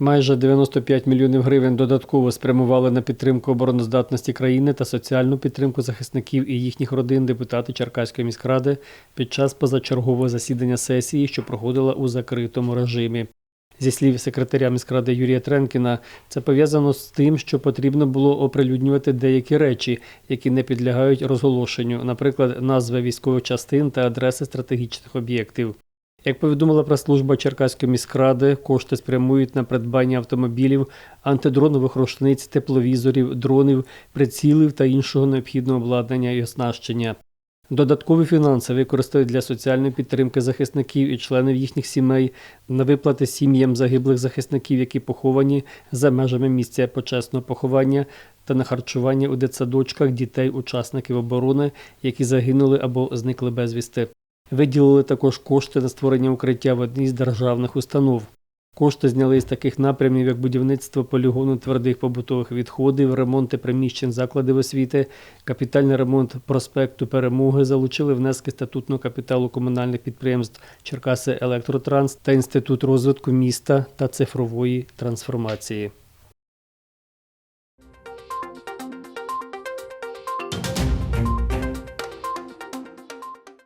Майже 95 мільйонів гривень додатково спрямували на підтримку обороноздатності країни та соціальну підтримку захисників і їхніх родин депутати Черкаської міськради під час позачергового засідання сесії, що проходила у закритому режимі. Зі слів секретаря міськради Юрія Тренкіна, це пов'язано з тим, що потрібно було оприлюднювати деякі речі, які не підлягають розголошенню, наприклад, назви військових частин та адреси стратегічних об'єктів. Як повідомила прес-служба Черкаської міськради, кошти спрямують на придбання автомобілів, антидронових рушниць, тепловізорів, дронів, прицілів та іншого необхідного обладнання і оснащення. Додаткові фінанси використають для соціальної підтримки захисників і членів їхніх сімей, на виплати сім'ям загиблих захисників, які поховані за межами місця почесного поховання, та на харчування у дитсадочках дітей-учасників оборони, які загинули або зникли безвісти. Виділили також кошти на створення укриття в одній з державних установ. Кошти зняли з таких напрямів, як будівництво полігону твердих побутових відходів, ремонти приміщень закладів освіти, капітальний ремонт проспекту Перемоги, залучили внески статутного капіталу комунальних підприємств Черкаси Електротранс та Інститут розвитку міста та цифрової трансформації.